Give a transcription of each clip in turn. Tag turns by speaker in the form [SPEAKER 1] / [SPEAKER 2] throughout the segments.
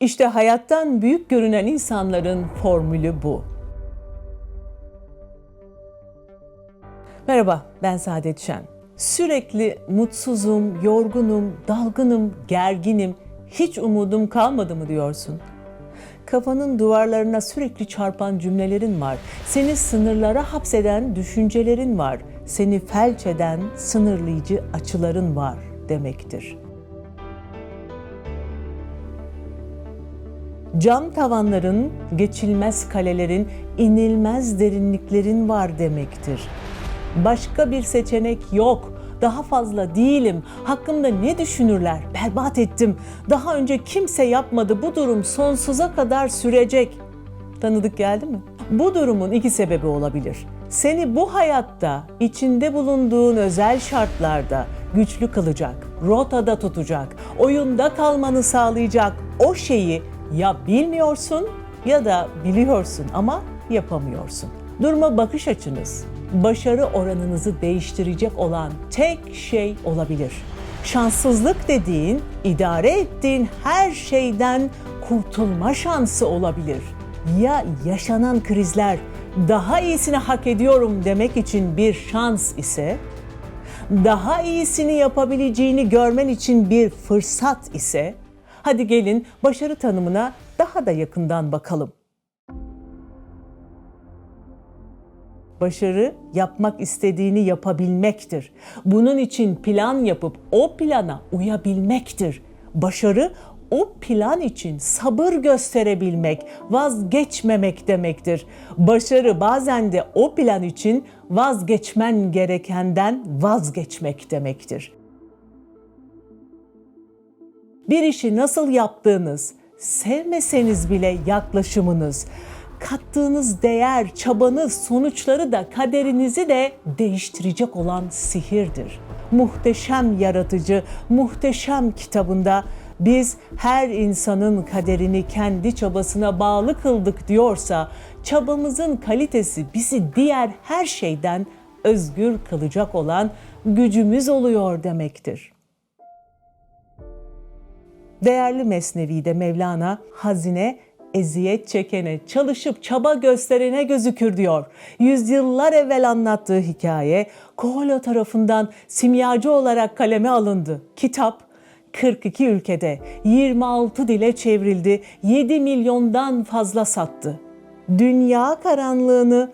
[SPEAKER 1] İşte hayattan büyük görünen insanların formülü bu. Merhaba, ben Saadet Şen. Sürekli mutsuzum, yorgunum, dalgınım, gerginim, hiç umudum kalmadı mı diyorsun? Kafanın duvarlarına sürekli çarpan cümlelerin var. Seni sınırlara hapseden düşüncelerin var. Seni felç eden sınırlayıcı açıların var demektir. Cam tavanların, geçilmez kalelerin, inilmez derinliklerin var demektir. Başka bir seçenek yok. Daha fazla değilim. Hakkımda ne düşünürler? Berbat ettim. Daha önce kimse yapmadı. Bu durum sonsuza kadar sürecek. Tanıdık geldi mi? Bu durumun iki sebebi olabilir. Seni bu hayatta, içinde bulunduğun özel şartlarda güçlü kılacak, rotada tutacak, oyunda kalmanı sağlayacak o şeyi ya bilmiyorsun ya da biliyorsun ama yapamıyorsun. Duruma bakış açınız, başarı oranınızı değiştirecek olan tek şey olabilir. Şanssızlık dediğin, idare ettiğin her şeyden kurtulma şansı olabilir. Ya yaşanan krizler daha iyisini hak ediyorum demek için bir şans ise, daha iyisini yapabileceğini görmen için bir fırsat ise, hadi gelin başarı tanımına daha da yakından bakalım. Başarı yapmak istediğini yapabilmektir. Bunun için plan yapıp o plana uyabilmektir. Başarı o plan için sabır gösterebilmek, vazgeçmemek demektir. Başarı bazen de o plan için vazgeçmen gerekenden vazgeçmek demektir. Bir işi nasıl yaptığınız, sevmeseniz bile yaklaşımınız, kattığınız değer, çabanız, sonuçları da kaderinizi de değiştirecek olan sihirdir. Muhteşem yaratıcı, muhteşem kitabında biz her insanın kaderini kendi çabasına bağlı kıldık diyorsa, çabamızın kalitesi bizi diğer her şeyden özgür kılacak olan gücümüz oluyor demektir. Değerli Mesnevi'de Mevlana hazine eziyet çekene, çalışıp çaba gösterene gözükür diyor. Yüzyıllar evvel anlattığı hikaye Koalo tarafından simyacı olarak kaleme alındı. Kitap 42 ülkede 26 dile çevrildi. 7 milyondan fazla sattı. Dünya karanlığını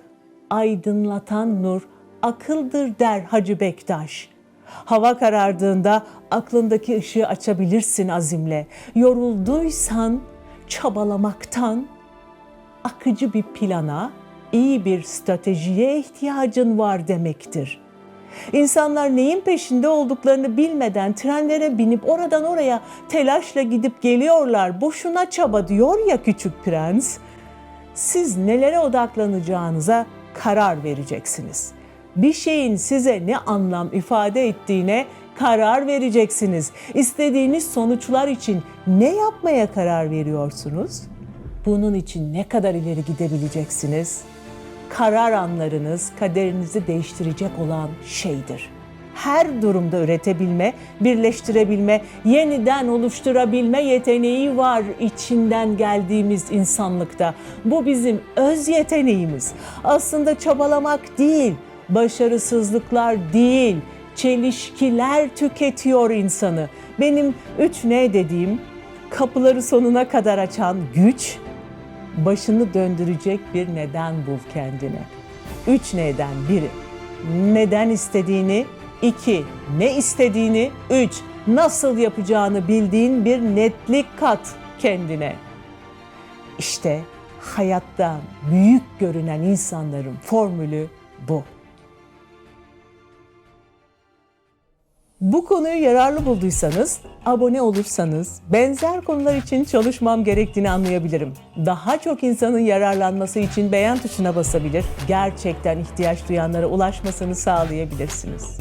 [SPEAKER 1] aydınlatan nur akıldır der Hacı Bektaş. Hava karardığında aklındaki ışığı açabilirsin azimle. Yorulduysan çabalamaktan akıcı bir plana, iyi bir stratejiye ihtiyacın var demektir. İnsanlar neyin peşinde olduklarını bilmeden trenlere binip oradan oraya telaşla gidip geliyorlar. Boşuna çaba diyor ya küçük prens. Siz nelere odaklanacağınıza karar vereceksiniz. Bir şeyin size ne anlam ifade ettiğine karar vereceksiniz. İstediğiniz sonuçlar için ne yapmaya karar veriyorsunuz? Bunun için ne kadar ileri gidebileceksiniz? Karar anlarınız kaderinizi değiştirecek olan şeydir. Her durumda üretebilme, birleştirebilme, yeniden oluşturabilme yeteneği var içinden geldiğimiz insanlıkta. Bu bizim öz yeteneğimiz. Aslında çabalamak değil, başarısızlıklar değil, çelişkiler tüketiyor insanı. Benim 3N dediğim kapıları sonuna kadar açan güç, başını döndürecek bir neden bul kendine. 3 neden biri. Neden istediğini, iki ne istediğini, üç nasıl yapacağını bildiğin bir netlik kat kendine. İşte hayatta büyük görünen insanların formülü bu. Bu konuyu yararlı bulduysanız, abone olursanız benzer konular için çalışmam gerektiğini anlayabilirim. Daha çok insanın yararlanması için beğen tuşuna basabilir, gerçekten ihtiyaç duyanlara ulaşmasını sağlayabilirsiniz.